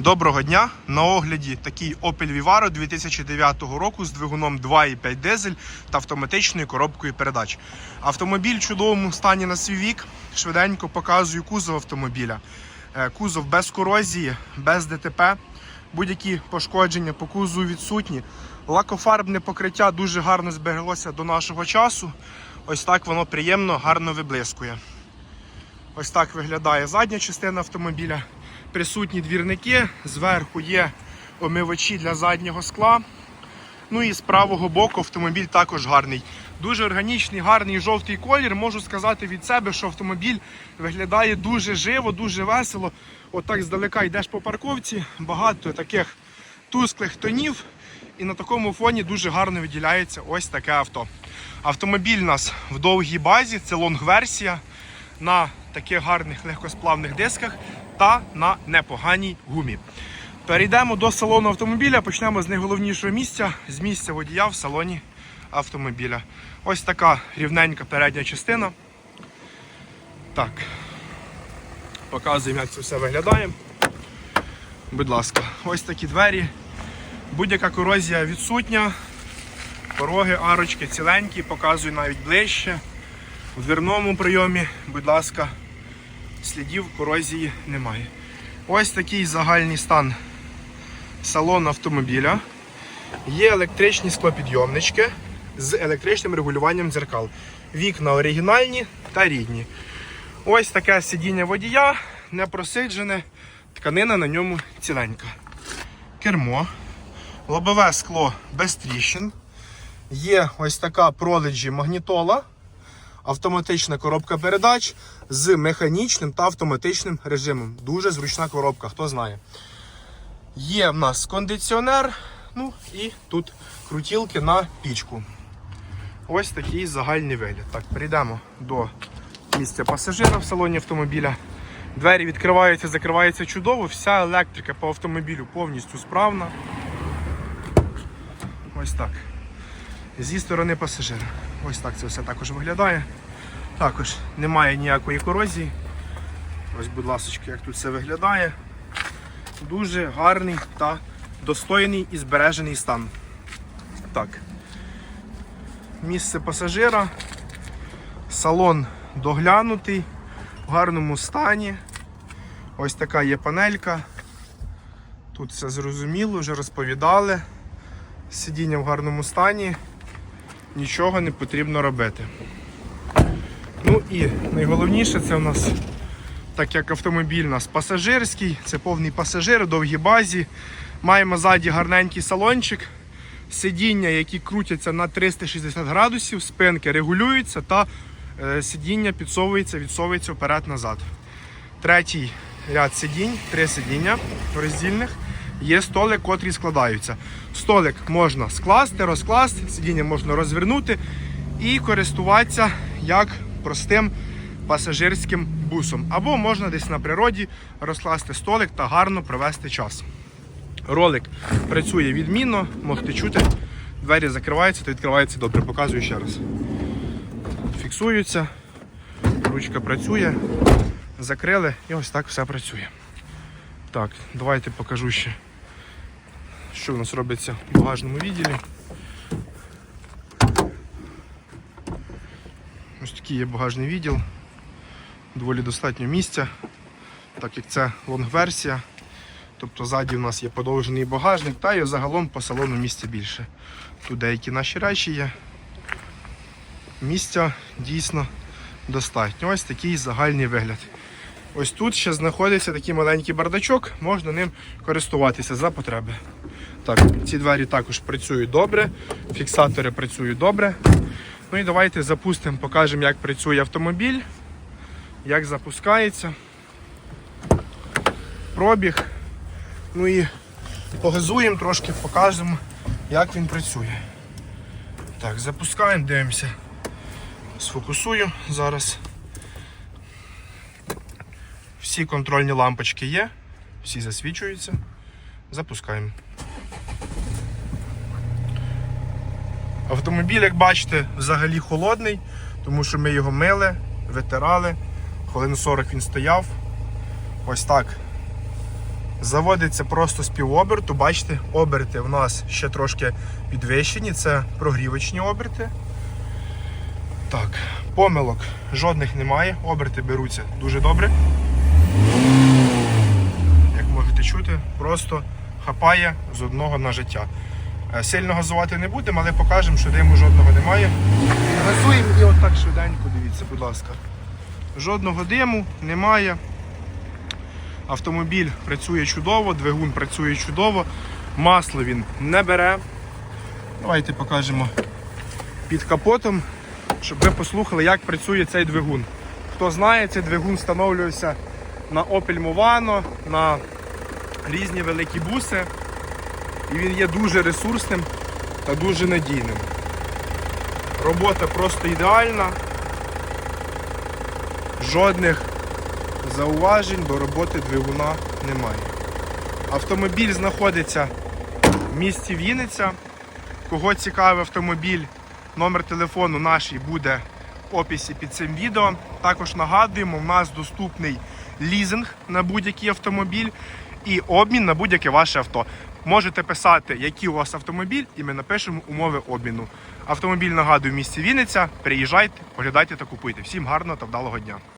Доброго дня! На огляді такий Opel Vivaro 2009 року з двигуном 2,5 дизель та автоматичною коробкою передач. Автомобіль в чудовому стані на свій вік. Швиденько показую кузов автомобіля. Е, Кузов без корозії, без ДТП. Будь-які пошкодження по кузову відсутні. Лакофарбне покриття дуже гарно збереглося до нашого часу. Ось так воно приємно, гарно виблискує. Ось так виглядає задня частина автомобіля. Присутні двірники, зверху є омивачі для заднього скла. Ну і з правого боку автомобіль також гарний. Дуже органічний, гарний жовтий колір. Можу сказати від себе, що автомобіль виглядає дуже живо, дуже весело. Отак здалека йдеш по парковці, багато таких тусклих тонів. І на такому фоні дуже гарно виділяється ось таке авто. Автомобіль у нас в довгій базі, це лонг-версія на таких гарних легкосплавних дисках та на непоганій гумі. Перейдемо до салону автомобіля. Почнемо з найголовнішого місця з місця водія в салоні автомобіля. Ось така рівненька передня частина. Так, показуємо, як це все виглядає. Будь ласка, ось такі двері. Будь-яка корозія відсутня. Пороги, арочки ціленькі, показую навіть ближче. У дверному прийомі, будь ласка, слідів корозії немає. Ось такий загальний стан салону автомобіля. Є електричні склопідйомнички з електричним регулюванням дзеркал. Вікна оригінальні та рідні. Ось таке сидіння водія, не просиджене, тканина на ньому ціленька. Кермо, лобове скло без тріщин. Є ось така проледжі магнітола автоматична коробка передач з механічним та автоматичним режимом. Дуже зручна коробка, хто знає. Є в нас кондиціонер, ну і тут крутілки на пічку. Ось такий загальний вигляд. Так, перейдемо до місця пасажира в салоні автомобіля. Двері відкриваються, закриваються чудово, вся електрика по автомобілю повністю справна. Ось так зі сторони пасажира. Ось так це все також виглядає. Також немає ніякої корозії. Ось, будь ласка, як тут все виглядає. Дуже гарний та достойний і збережений стан. Так. Місце пасажира. Салон доглянутий, в гарному стані. Ось така є панелька. Тут все зрозуміло, вже розповідали. Сидіння в гарному стані нічого не потрібно робити. Ну і найголовніше це у нас, так як автомобіль у нас пасажирський, це повний пасажир, довгій базі. Маємо ззаді гарненький салончик, сидіння, які крутяться на 360 градусів, спинки регулюються та е, сидіння підсовується, відсовується вперед-назад. Третій ряд сидінь, три сидіння роздільних. Є столик, котрі складаються. Столик можна скласти, розкласти, сидіння можна розвернути і користуватися як простим пасажирським бусом. Або можна десь на природі розкласти столик та гарно провести час. Ролик працює відмінно, можете чути. Двері закриваються та відкриваються добре. Показую ще раз. Фіксуються, ручка працює, закрили і ось так все працює. Так, давайте покажу ще, що в нас робиться в багажному відділі. Ось такий є багажний відділ, доволі достатньо місця, так як це лонг-версія. Тобто ззаді у нас є подовжений багажник, та і загалом по салону місця більше. Тут деякі наші речі є. Місця дійсно достатньо. Ось такий загальний вигляд. Ось тут ще знаходиться такий маленький бардачок, можна ним користуватися за потреби. Так, ці двері також працюють добре, фіксатори працюють добре. Ну і давайте запустимо, покажемо, як працює автомобіль, як запускається, пробіг. Ну і погазуємо трошки, покажемо, як він працює. Так, запускаємо, дивимося. Сфокусую зараз. Всі контрольні лампочки є, всі засвічуються. Запускаємо. Автомобіль, як бачите, взагалі холодний, тому що ми його мили, витирали. Хвилин 40 він стояв. Ось так Заводиться просто з півоберту. Бачите, оберти в нас ще трошки підвищені, це прогрівочні оберти. Так, помилок жодних немає, оберти беруться дуже добре. Чути, просто хапає з одного на життя. Е, Сильно газувати не будемо, але покажемо, що диму жодного немає. Газуємо і отак швиденько, дивіться, будь ласка. Жодного диму немає. Автомобіль працює чудово, двигун працює чудово, масло він не бере. Давайте покажемо під капотом, щоб ви послухали, як працює цей двигун. Хто знає, цей двигун встановлювався на Opel Movano, на різні великі буси. І він є дуже ресурсним та дуже надійним. Робота просто ідеальна. Жодних зауважень до роботи двигуна немає. Автомобіль знаходиться в місті Вінниця. Кого цікавий автомобіль, номер телефону наш буде в описі під цим відео. Також нагадуємо, у нас доступний лізинг на будь-який автомобіль і обмін на будь-яке ваше авто. Можете писати, який у вас автомобіль, і ми напишемо умови обміну. Автомобіль нагадую в місті Вінниця. Приїжджайте, оглядайте та купуйте. Всім гарного та вдалого дня!